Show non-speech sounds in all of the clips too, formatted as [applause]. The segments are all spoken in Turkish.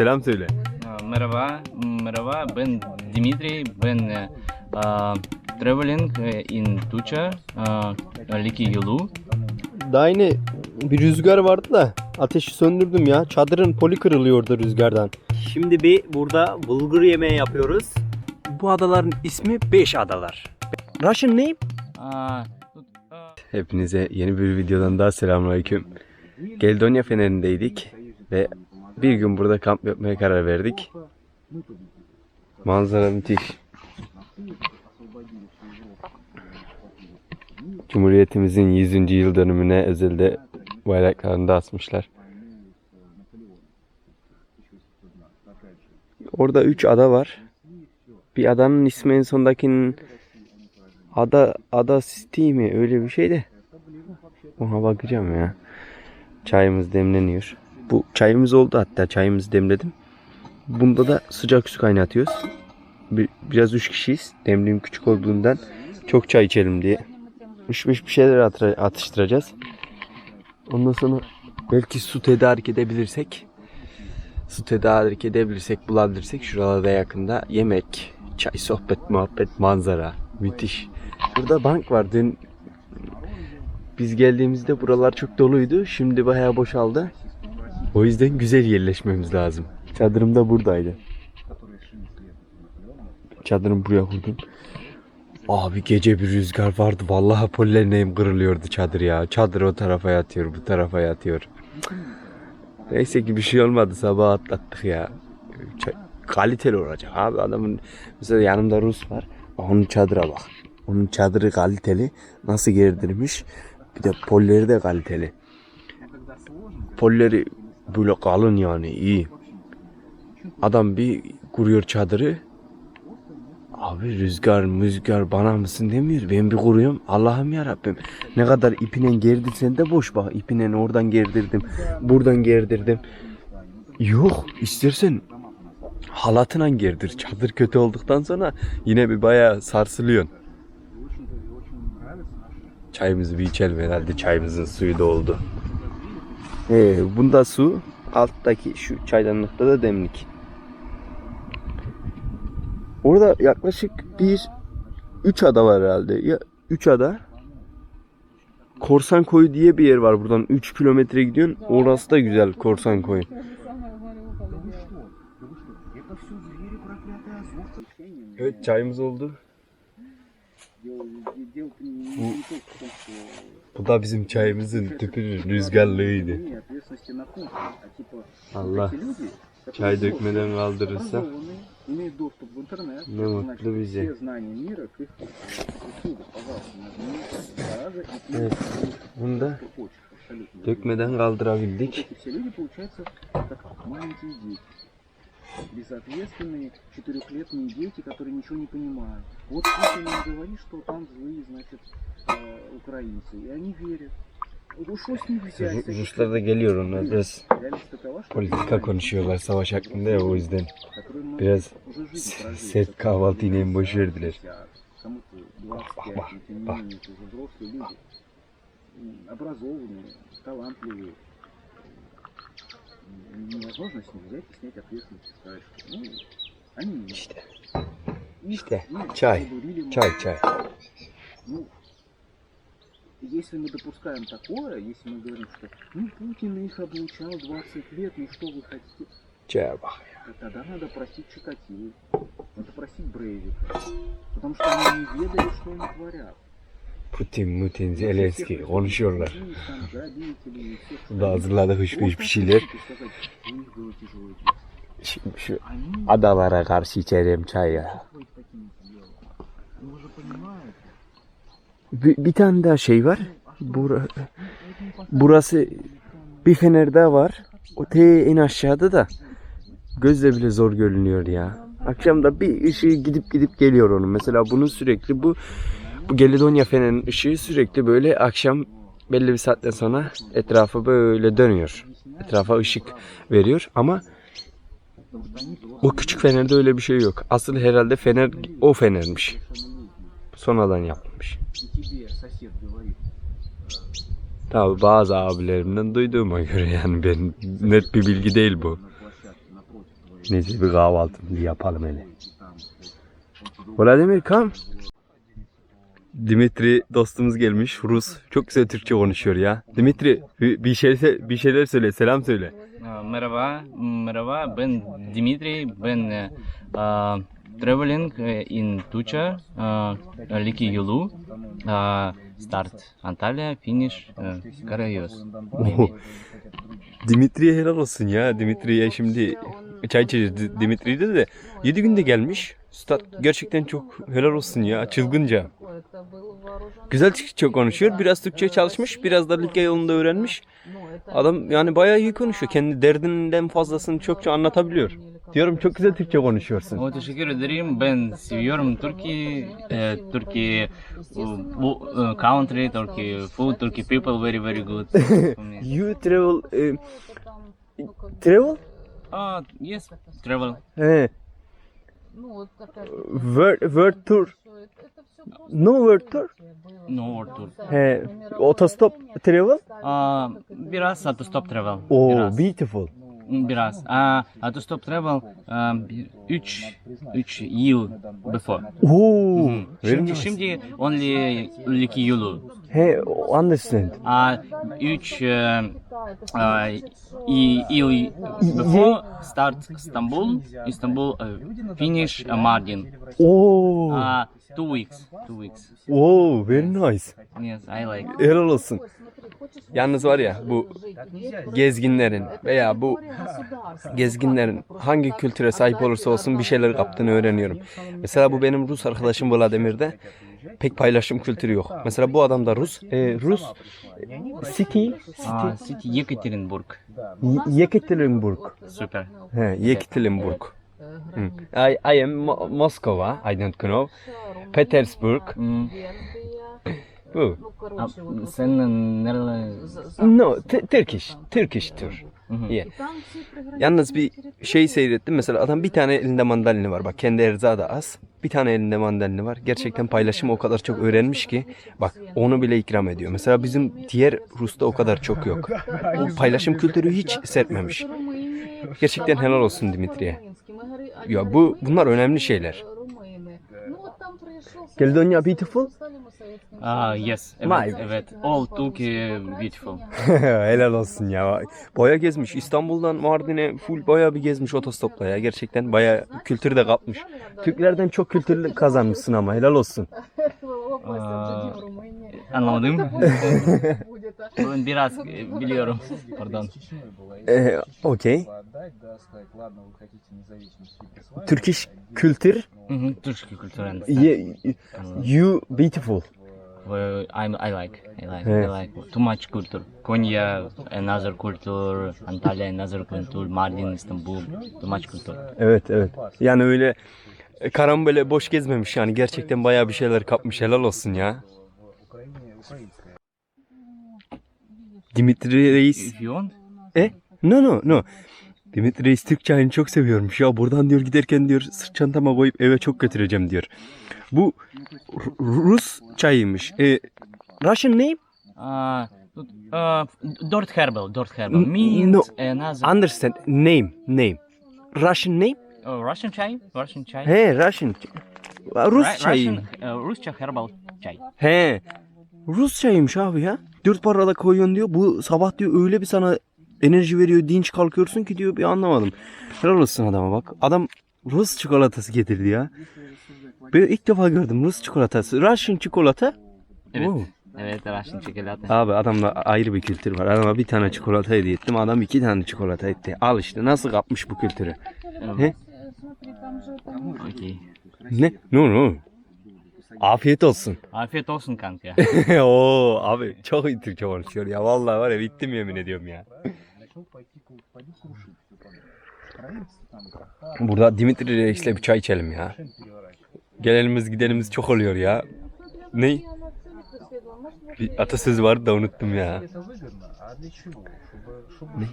Selam söyle. Ee, merhaba, merhaba. Ben Dimitri. Ben uh, traveling e, in Tuça, uh, Liki yolu. Daha yine bir rüzgar vardı da ateşi söndürdüm ya. Çadırın poli kırılıyordu rüzgardan. Şimdi bir burada bulgur yemeği yapıyoruz. Bu adaların ismi Beş Adalar. Russian name? Hepinize yeni bir videodan daha selamünaleyküm. Geldonya Feneri'ndeydik ve bir gün burada kamp yapmaya karar verdik. Manzara müthiş. Cumhuriyetimizin 100. yıl dönümüne özelde bayraklarını da asmışlar. Orada 3 ada var. Bir adanın ismi en sondakinin Ada Ada City mi öyle bir şey de. Ona bakacağım ya. Çayımız demleniyor. Bu çayımız oldu hatta çayımızı demledim. Bunda da sıcak su kaynatıyoruz. Bir, biraz üç kişiyiz. Demliğim küçük olduğundan çok çay içelim diye. Üç beş bir şeyler atıştıracağız. Ondan sonra belki su tedarik edebilirsek su tedarik edebilirsek bulabilirsek şuralarda yakında yemek, çay, sohbet, muhabbet, manzara. Müthiş. Burada bank var. Dün biz geldiğimizde buralar çok doluydu. Şimdi bayağı boşaldı. O yüzden güzel yerleşmemiz lazım. Çadırım da buradaydı. Çadırımı buraya kurdum. Abi gece bir rüzgar vardı. Vallahi polleneyim kırılıyordu çadır ya. Çadır o tarafa yatıyor, bu tarafa yatıyor. Neyse ki bir şey olmadı. Sabah atlattık ya. Ç- kaliteli olacak abi adamın mesela yanımda Rus var. Onun çadıra bak. Onun çadırı kaliteli. Nasıl gerdirmiş. Bir de polleri de kaliteli. Polleri böyle kalın yani iyi. Adam bir kuruyor çadırı. Abi rüzgar müzgar bana mısın demiyor. Ben bir kuruyorum. Allah'ım ya Rabbim. Ne kadar ipinen gerdirsen de boş bak. İpinen oradan gerdirdim. Buradan gerdirdim. Yok istersen halatına gerdir. Çadır kötü olduktan sonra yine bir bayağı sarsılıyorsun. Çayımızı bir içelim herhalde çayımızın suyu da oldu. Ee, bunda su alttaki şu çaydanlıkta da demlik. Orada yaklaşık bir 3 ada var herhalde. Ya 3 ada. Korsan Koyu diye bir yer var buradan 3 kilometre gidiyorsun. Orası da güzel Korsan Koyu. Evet çayımız oldu. Bu, bu da bizim çayımızın tüpü rüzgarlığıydı. Allah çay dökmeden kaldırırsa ne mutlu bize. Evet, bunu da dökmeden kaldırabildik. Безответственные четырехлетние дети, которые ничего не понимают. Вот Путин им говорит, что там злые, значит, э, украинцы. И они верят. Ну что с них взять? Ruslar da geliyor onlar biraz Реальность такова, что politika konuşuyorlar savaş hakkında ya o yüzden которые мы biraz уже жизнь s- прожили. sert kahvaltı yine boş verdiler. А Кому-то 25, но Невозможно с них взять и снять ответственность и сказать, что ну, они не işte, ну, чай, мозги. çay. Ну, если мы допускаем такое, если мы говорим, что ну, Путин их облучал 20 лет, ну что вы хотите, bak. то тогда надо просить Чикатило, надо просить Брейвика, потому что они не ведают, что они творят. Putin, Mutin, Zelenski konuşuyorlar. Burada hazırladı hış bir şeyler. Şimdi şu adalara karşı içerim çay ya. Bir, bir tane daha şey var. Bura, burası bir fener daha var. O te en aşağıda da gözle bile zor görünüyor ya. Akşam da bir ışığı gidip gidip geliyor onun. Mesela bunun sürekli bu bu Gelidonya fenerinin ışığı sürekli böyle akşam belli bir saatten sonra etrafa böyle dönüyor. Etrafa ışık veriyor ama o küçük fenerde öyle bir şey yok. Asıl herhalde fener o fenermiş. Sonradan yapılmış. Tabi bazı abilerimden duyduğuma göre yani ben net bir bilgi değil bu. Neyse bir kahvaltımızı yapalım hele. Vladimir come. Dimitri dostumuz gelmiş Rus. Çok güzel Türkçe konuşuyor ya. Dimitri bir şey bir şeyler söyle, selam söyle. Ee, merhaba, merhaba. Ben Dimitri. Ben uh, traveling ee, in Tuça, uh, Liki Yolu, uh, start Antalya, finish uh, Karayos. Oh. Dimitri'ye helal olsun ya. Dimitri'ye şimdi çay içeceğiz. Dimitri'de de 7 günde gelmiş. Stat gerçekten çok helal olsun ya. Çılgınca. Güzel Türkçe konuşuyor. Biraz Türkçe çalışmış. Biraz da Likya yolunda öğrenmiş. Adam yani bayağı iyi konuşuyor. Kendi derdinden fazlasını çokça anlatabiliyor. Diyorum çok güzel Türkçe konuşuyorsun. O teşekkür ederim. Ben seviyorum Türkiye, e, Türkiye bu- e, country, Turkey food, Turkey people very very good. [laughs] You travel eh, travel? Ah, yes, travel. He. World, world tour. No world tour. No word tour. He. Otostop travel? А, biraz autostop travel. Oh, biraz. beautiful. Biraz. А, autostop travel 3 3 yıl before. Oh, Hı. very Şimdi şimdi only iki yılı. He, understand. А 3 yıl before start İstanbul, İstanbul uh, finish uh, Mardin. Oh, Uh, two weeks, two weeks. oh, very nice. Yes, I like. Helal olsun. Yalnız var ya bu gezginlerin veya bu gezginlerin hangi kültüre sahip olursa olsun bir şeyler kaptığını öğreniyorum. Mesela bu benim Rus arkadaşım Vladimir'de pek paylaşım kültürü yok. Mesela bu adam da Rus. Ee, Rus City, А, city Yekaterinburg. Y- Yekaterinburg. Super. He, Yekaterinburg. I, I am Mo- Moskova. I don't know. Petersburg. Hmm. Bu. А, sen nerede? No, T- Turkish. Turkish hı. Yeah. Yalnız bir şey seyrettim. Mesela adam bir tane elinde mandalini var. Bak kendi erzağı da az. Bir tane elinde mandalini var. Gerçekten paylaşımı o kadar çok öğrenmiş ki. Bak onu bile ikram ediyor. Mesela bizim diğer Rus'ta o kadar çok yok. O paylaşım kültürü hiç serpmemiş. Gerçekten helal olsun Dimitri'ye. Ya bu bunlar önemli şeyler. Caledonia beautiful? Ah, yes. Evet, Vay. evet. All Turkey beautiful. [laughs] helal olsun ya. Baya gezmiş. İstanbul'dan Mardin'e full baya bir gezmiş otostopla ya. Gerçekten baya kültürü de kapmış. Türklerden çok kültürlü kazanmışsın ama helal olsun. Aa, anlamadım. [laughs] ben biraz e, biliyorum. Pardon. Ee, Okey. Turkish kültür. Hı hı, Türk kültüründe. Ye- You beautiful. Well, I'm, I like, I like, Evet. I like too much culture. Konya, another culture, Antalya, another culture, Mardin, İstanbul, too much culture. Evet evet. Yani öyle e, karambole boş gezmemiş yani. Gerçekten baya bir şeyler kapmış. Helal olsun ya. Dimitri Reis. Want, E? No no no. Dimitri Reis Türk çayını çok seviyormuş ya. Buradan diyor giderken diyor sırt çantama koyup eve çok götüreceğim diyor. Bu Rus çayıymış. E, Russian name? uh, uh, Dort Herbal, Dort Herbal, mint, no. another, Understand. Name. Name. Russian name? oh, Russian çay, Russian çay. He Russian. Rus Ra- çayı. Russian, uh, Rusça herbal çay. He. Rus çayıymış abi ya. Dört parada koyuyorsun diyor. Bu sabah diyor öyle bir sana enerji veriyor. Dinç kalkıyorsun ki diyor bir anlamadım. Helal olsun adama bak. Adam Rus çikolatası getirdi ya. Ben ilk defa gördüm Rus çikolatası. Russian çikolata. Evet. Oo. Evet, Russian çikolata. Abi adamla ayrı bir kültür var. Adama bir tane çikolata hediye ettim. Adam iki tane çikolata etti. Al işte nasıl kapmış bu kültürü. He? Okey. Ne? No no. Afiyet olsun. [laughs] Afiyet olsun kanka. Oo abi çok iyi konuşuyor ya. Vallahi var ya bittim yemin ediyorum ya. Burada Dimitri Reis'le bir çay içelim ya. Gelenimiz gidenimiz çok oluyor ya. Ne? Bir atasözü vardı da unuttum ya. Ne?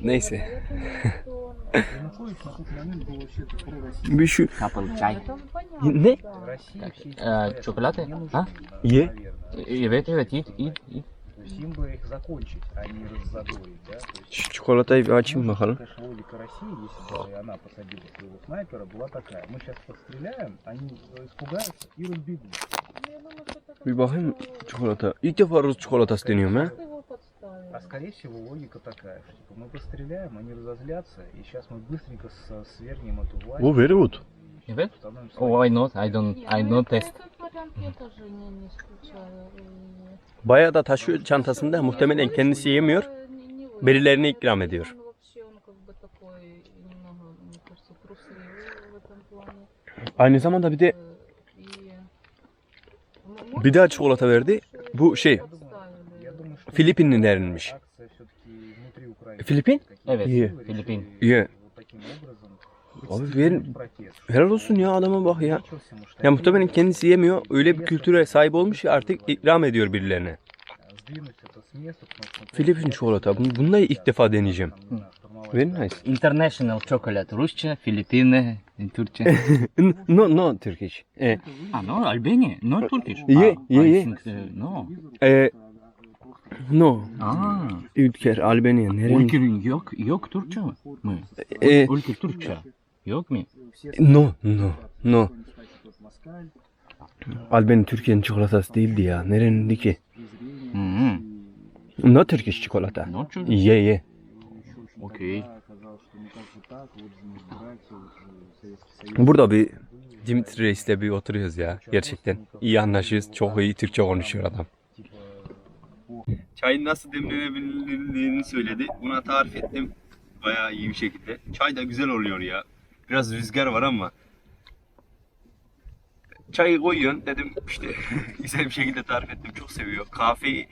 Neyse. Bir şu Couple çay. ne? Ee, çikolata? Ha? Ye. Evet evet it it it. им бы их закончить, а не раззадорить, да? Может, bakalım. Конечно, логика России, если и она посадила своего снайпера, была такая. Мы сейчас подстреляем, они э, испугаются и разбегут. Bir bakayım çikolata. İlk defa Rus çikolatası deniyorum ha. А скорее всего логика такая, что типа, мы постреляем, они разозлятся, и сейчас мы быстренько с- свергнем эту власть. Bu very good. и Evet. установим Oh, свои. I not. I don't. I ну, not это- test. Этот вариант я тоже не, не исключаю. И- Bayağı da taşıyor çantasında. Muhtemelen kendisi yemiyor. Не- не вы. Birilerine ikram ediyor. Он вообще, он как бы такой немного, мне кажется, трусливый в этом плане. Aynı zamanda bir de Э, и- М- Bir daha может, çikolata verdi. Bu şey, Я думаю, что Filipinlilerinmiş. Filipin? Evet. İyi. Filipin. İyi. Abi verin. Helal olsun ya adama bak ya. Ya muhtemelen kendisi yemiyor. Öyle bir kültüre sahip olmuş ki artık ikram ediyor birilerine. Filipin çikolata. Bunu da ilk defa deneyeceğim. Very nice. International chocolate. Rusça, Filipine, Türkçe. [laughs] no, no Turkish. Eh. Ah, no, Albania. No Turkish. Yeah, yeah, eh, yeah. no. Eh, no. Aa. Ülker, Albanya. Nerenin? Ülkenin yok yok Türkçe mi? E, Ülke Türkçe. Yok mu? no, no, no. Albanya Türkiye'nin çikolatası değildi ya. Nerenin ki? -hı. No Turkish çikolata. No Türkçe. Ye ye. Okey. Burada bir Dimitri Reis'le bir oturuyoruz ya. Gerçekten iyi anlaşıyoruz. Çok iyi Türkçe konuşuyor adam. Çayın nasıl demlenebildiğini söyledi. Buna tarif ettim. Bayağı iyi bir şekilde. Çay da güzel oluyor ya. Biraz rüzgar var ama. Çayı koyuyorsun dedim işte [laughs] güzel bir şekilde tarif ettim. Çok seviyor. Kahveyi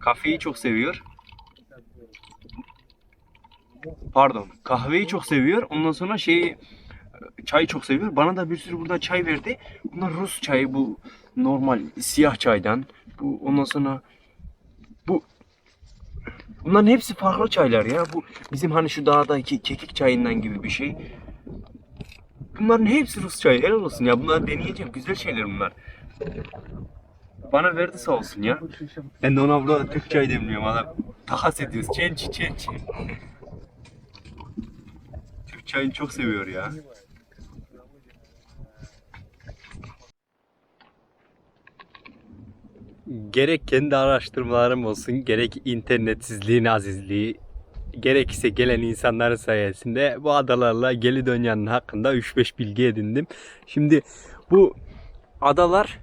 kafeyi çok seviyor. Pardon. Kahveyi çok seviyor. Ondan sonra şeyi çayı çok seviyor. Bana da bir sürü burada çay verdi. Bunlar Rus çayı bu normal siyah çaydan. Bu ondan sonra bunların hepsi farklı çaylar ya. Bu bizim hani şu dağdaki kekik çayından gibi bir şey. Bunların hepsi Rus çayı. Helal olsun ya. Bunları deneyeceğim. Güzel şeyler bunlar. Bana verdi sağ olsun ya. Ben de ona burada Türk çayı demliyorum adam. Takas ediyoruz. Çençi çençi. Türk çayını çok seviyor ya. Gerek kendi araştırmalarım olsun, gerek internetsizliğin azizliği, gerekse gelen insanların sayesinde bu adalarla Geli Dönyan'ın hakkında 3-5 bilgi edindim. Şimdi bu adalar,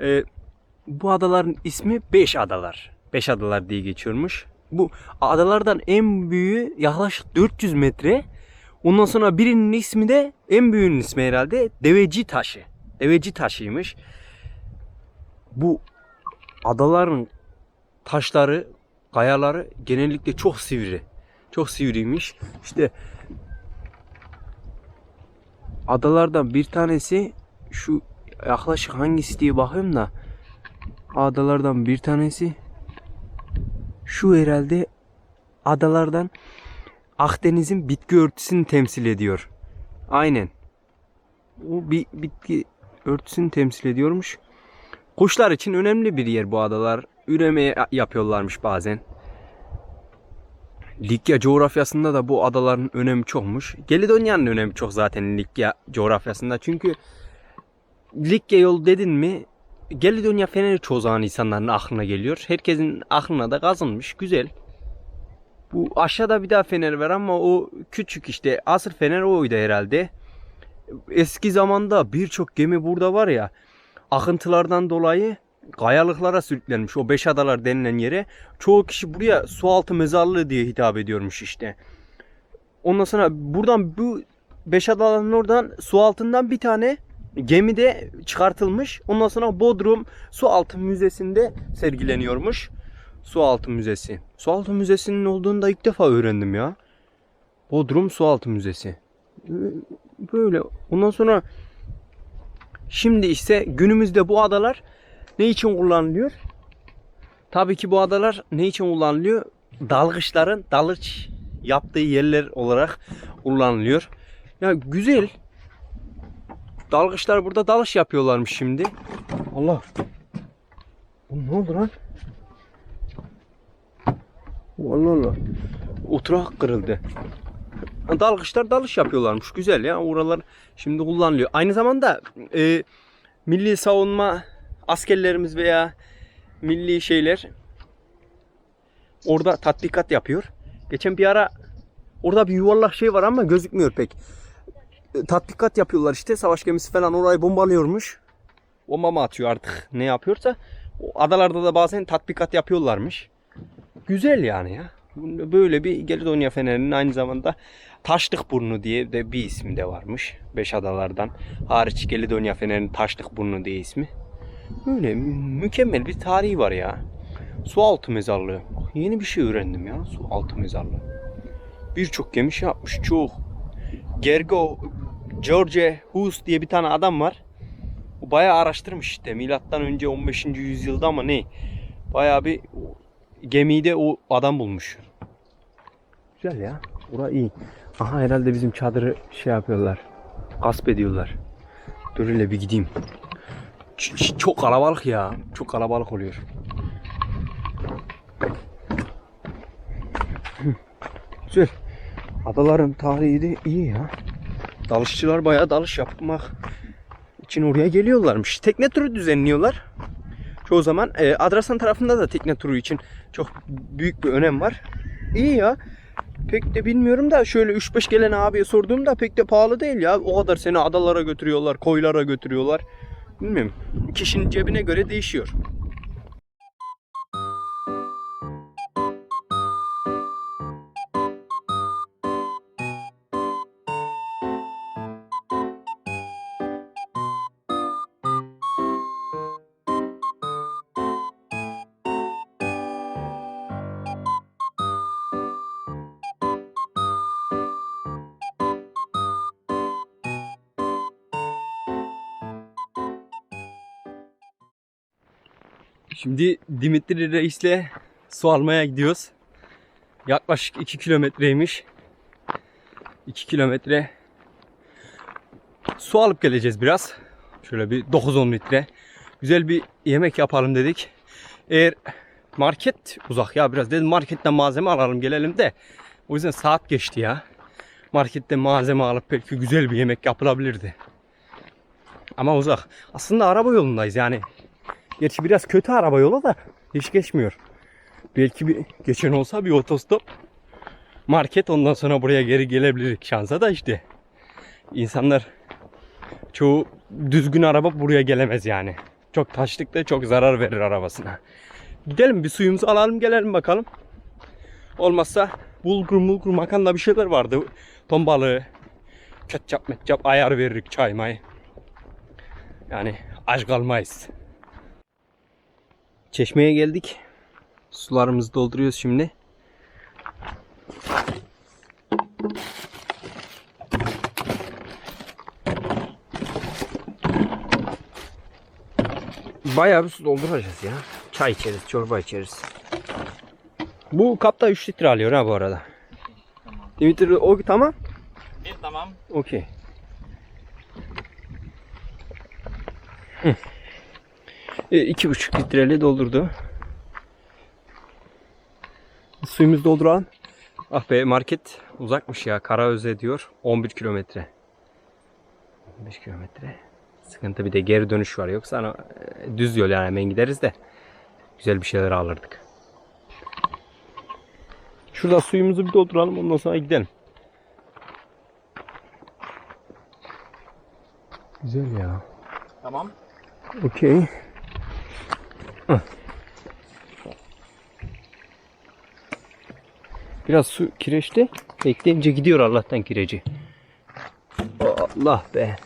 e, bu adaların ismi 5 adalar. 5 adalar diye geçiyormuş. Bu adalardan en büyüğü yaklaşık 400 metre. Ondan sonra birinin ismi de en büyüğünün ismi herhalde Deveci Taşı. Deveci Taşı'ymış. Bu adaların taşları, kayaları genellikle çok sivri. Çok sivriymiş. İşte adalardan bir tanesi şu yaklaşık hangisi diye bakayım da adalardan bir tanesi şu herhalde adalardan Akdeniz'in bitki örtüsünü temsil ediyor. Aynen. O bir bitki örtüsünü temsil ediyormuş. Kuşlar için önemli bir yer bu adalar. Üreme yapıyorlarmış bazen. Likya coğrafyasında da bu adaların önemi çokmuş. Geledonya'nın önemi çok zaten Likya coğrafyasında. Çünkü Likya yolu dedin mi Gelidonya feneri çoğu zaman insanların aklına geliyor. Herkesin aklına da kazınmış. Güzel. Bu aşağıda bir daha fener var ama o küçük işte. Asıl fener oydu herhalde. Eski zamanda birçok gemi burada var ya. Akıntılardan dolayı kayalıklara sürüklenmiş. O beş adalar denilen yere. Çoğu kişi buraya su altı mezarlığı diye hitap ediyormuş işte. Ondan sonra buradan bu beş adaların oradan su altından bir tane gemide çıkartılmış. Ondan sonra Bodrum Su Altı Müzesi'nde sergileniyormuş. Su Altı Müzesi. Su Altı Müzesi'nin olduğunu da ilk defa öğrendim ya. Bodrum Su Altı Müzesi. Böyle. Ondan sonra şimdi ise günümüzde bu adalar ne için kullanılıyor? Tabii ki bu adalar ne için kullanılıyor? Dalgıçların dalış yaptığı yerler olarak kullanılıyor. Ya güzel. Dalgıçlar burada dalış yapıyorlarmış şimdi. Allah. Bu ne oldu lan? Allah Allah. Oturak kırıldı. Dalgıçlar dalış yapıyorlarmış. Güzel ya. Oralar şimdi kullanılıyor. Aynı zamanda e, milli savunma askerlerimiz veya milli şeyler orada tatbikat yapıyor. Geçen bir ara orada bir yuvarlak şey var ama gözükmüyor pek. E, tatbikat yapıyorlar işte. Savaş gemisi falan orayı bombalıyormuş. Bomba mı atıyor artık ne yapıyorsa. Adalarda da bazen tatbikat yapıyorlarmış. Güzel yani ya. Böyle bir Gelidonya Feneri'nin aynı zamanda Taşlık Burnu diye de bir ismi de varmış. Beş adalardan hariç Gelidonya Feneri'nin Taşlık Burnu diye ismi. Böyle mü- mükemmel bir tarihi var ya. Su altı mezarlığı. Yeni bir şey öğrendim ya. Su altı mezarlığı. Birçok gemi şey yapmış. Çok. Gergo George Hughes diye bir tane adam var. O bayağı araştırmış işte. Milattan önce 15. yüzyılda ama ne? Bayağı bir gemiyi de o adam bulmuş. Güzel ya. Bura iyi. Aha herhalde bizim çadırı şey yapıyorlar. Gasp ediyorlar. Dur hele bir gideyim. Çok kalabalık ya. Çok kalabalık oluyor. Güzel. Adaların tarihi de iyi ya. Dalışçılar bayağı dalış yapmak için oraya geliyorlarmış. Tekne turu düzenliyorlar. Çoğu zaman e, Adrasan tarafında da tekne turu için çok büyük bir önem var. İyi ya. Pek de bilmiyorum da şöyle 3-5 gelen abiye sorduğumda pek de pahalı değil ya. O kadar seni adalara götürüyorlar, koylara götürüyorlar. Bilmiyorum. Kişinin cebine göre değişiyor. Şimdi Dimitri Reis'le su almaya gidiyoruz. Yaklaşık 2 kilometreymiş. 2 kilometre su alıp geleceğiz biraz. Şöyle bir 9-10 litre. Güzel bir yemek yapalım dedik. Eğer market uzak ya biraz dedim marketten malzeme alalım gelelim de. O yüzden saat geçti ya. Marketten malzeme alıp belki güzel bir yemek yapılabilirdi. Ama uzak. Aslında araba yolundayız yani. Gerçi biraz kötü araba yolu da hiç geçmiyor. Belki bir geçen olsa bir otostop market ondan sonra buraya geri gelebilirdik şansa da işte. İnsanlar çoğu düzgün araba buraya gelemez yani. Çok taşlıkta çok zarar verir arabasına. Gidelim bir suyumuzu alalım gelelim bakalım. Olmazsa bulgur mulgur makarna bir şeyler vardı. Ton balığı, ketçap metçap ayar veririk çay may. Yani aç kalmayız. Çeşmeye geldik. Sularımızı dolduruyoruz şimdi. Bayağı bir su dolduracağız ya. Çay içeriz, çorba içeriz. Bu kapta 3 litre alıyor ha bu arada. Dimitri o tamam. Bir tamam. Okey. Hı. E, iki buçuk litreli doldurdu. Suyumuzu dolduralım. Ah be market uzakmış ya. Karaöze diyor. 11 kilometre. 15 kilometre. Sıkıntı bir de geri dönüş var. Yoksa hani, e, düz yol yani hemen gideriz de. Güzel bir şeyler alırdık. Şurada suyumuzu bir dolduralım ondan sonra gidelim. Güzel ya. Tamam. Okey. Biraz su kireçti. Bekleyince gidiyor Allah'tan kireci. Allah be.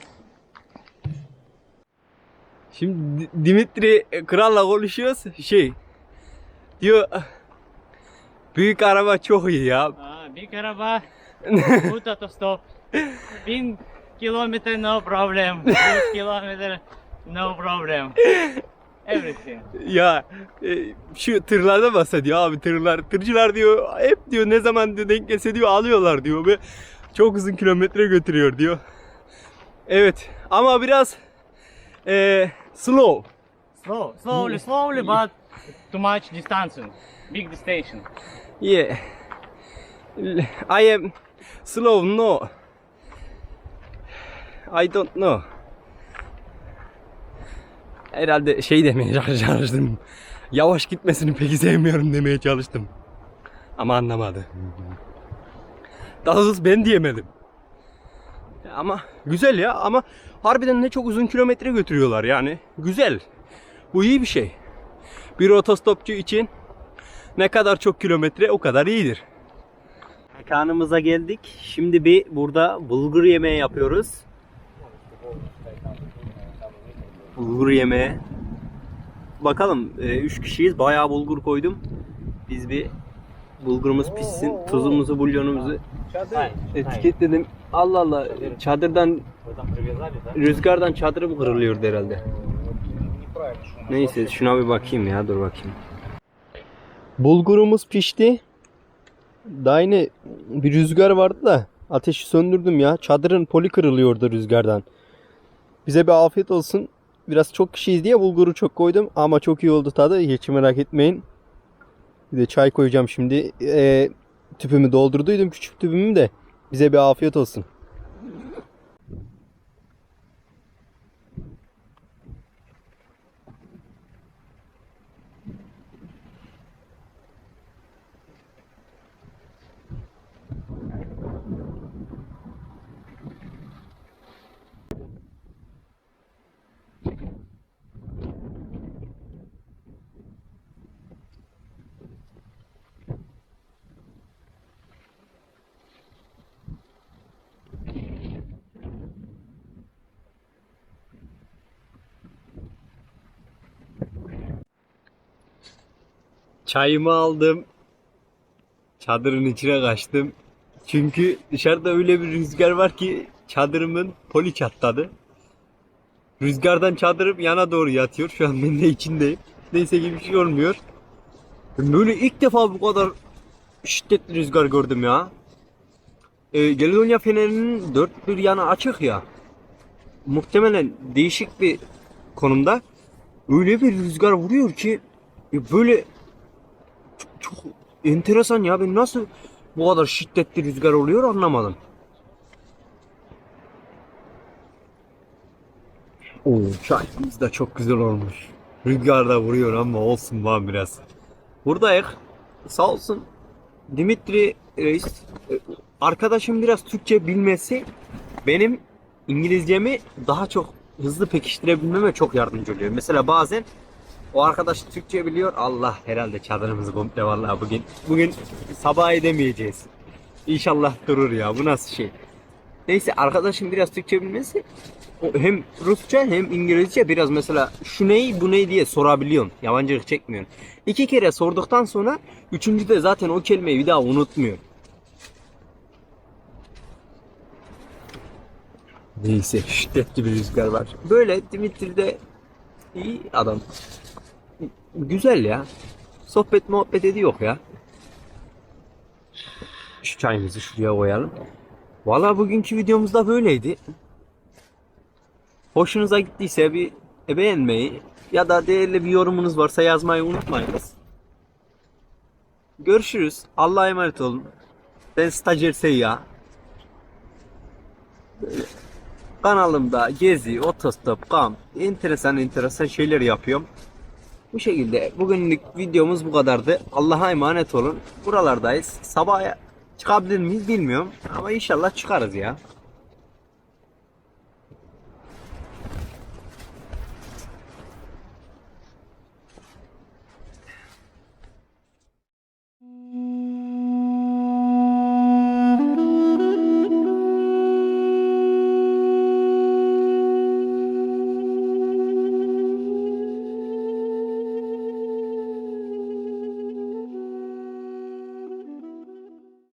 Şimdi Di- Dimitri kralla konuşuyoruz. Şey diyor büyük araba çok iyi ya. Big araba. [laughs] Good autostop. Bin kilometer no problem. Yüz kilometer no problem. Everything. Ya e, şu tırlarda bahsediyor abi tırlar. Tırcılar diyor hep diyor ne zaman diyor, denk gelse diyor alıyorlar diyor ve çok uzun kilometre götürüyor diyor. Evet ama biraz e, slow. Slow, slowly, slowly, but too much distance. Big station. Yeah. I am slow. No. I don't know. Herhalde şey demeye [laughs] çalıştım. Yavaş gitmesini pek sevmiyorum demeye çalıştım. Ama anlamadı. Daha doğrusu ben diyemedim. Ama güzel ya ama harbiden ne çok uzun kilometre götürüyorlar yani. Güzel. Bu iyi bir şey. Bir otostopçu için ne kadar çok kilometre o kadar iyidir. Mekanımıza geldik. Şimdi bir burada bulgur yemeği yapıyoruz. Bulgur yemeği. Bakalım 3 kişiyiz. Bayağı bulgur koydum. Biz bir bulgurumuz pişsin. Tuzumuzu, bulyonumuzu etiketledim. Allah Allah çadırdan rüzgardan çadırım kırılıyordu herhalde. Neyse şuna bir bakayım ya dur bakayım. Bulgurumuz pişti. Daha yine bir rüzgar vardı da ateşi söndürdüm ya. Çadırın poli kırılıyordu rüzgardan. Bize bir afiyet olsun. Biraz çok kişiyiz diye bulguru çok koydum ama çok iyi oldu tadı. Hiç merak etmeyin. Bir de çay koyacağım şimdi. Ee, tüpümü doldurduydum küçük tüpümü de. Bize bir afiyet olsun. Çayımı aldım. Çadırın içine kaçtım. Çünkü dışarıda öyle bir rüzgar var ki çadırımın poli çatladı. Rüzgardan çadırım yana doğru yatıyor. Şu an ben de içindeyim. Neyse ki bir şey olmuyor. Böyle ilk defa bu kadar şiddetli rüzgar gördüm ya. Ee, Gelidonya fenerinin dört bir yanı açık ya. Muhtemelen değişik bir konumda. Öyle bir rüzgar vuruyor ki ya böyle çok enteresan ya. Ben nasıl bu kadar şiddetli rüzgar oluyor anlamadım. Oo, çayımız da çok güzel olmuş. Rüzgar da vuruyor ama olsun var biraz. Buradayız. Sağ olsun Dimitri Reis e, arkadaşım biraz Türkçe bilmesi benim İngilizcemi daha çok hızlı pekiştirebilmeme çok yardımcı oluyor. Mesela bazen o arkadaş Türkçe biliyor. Allah herhalde çadırımızı komple vallahi bugün bugün sabah edemeyeceğiz. İnşallah durur ya. Bu nasıl şey? Neyse arkadaşım biraz Türkçe bilmesi o hem Rusça hem İngilizce biraz mesela şu ney bu ney diye sorabiliyorsun. Yabancılık çekmiyorsun. İki kere sorduktan sonra üçüncüde zaten o kelimeyi bir daha unutmuyor. Neyse şiddetli bir rüzgar var. Böyle Dimitri de iyi adam. Güzel ya. Sohbet muhabbet ediyor ya. Şu çayımızı şuraya koyalım. Valla bugünkü videomuz da böyleydi. Hoşunuza gittiyse bir beğenmeyi ya da değerli bir yorumunuz varsa yazmayı unutmayınız. Görüşürüz. Allah'a emanet olun. Ben stajyer. Böyle Kanalımda gezi, otostop, kamp, enteresan enteresan şeyler yapıyorum. Bu şekilde bugünlük videomuz bu kadardı. Allah'a emanet olun. Buralardayız. Sabah çıkabilir miyiz bilmiyorum. Ama inşallah çıkarız ya.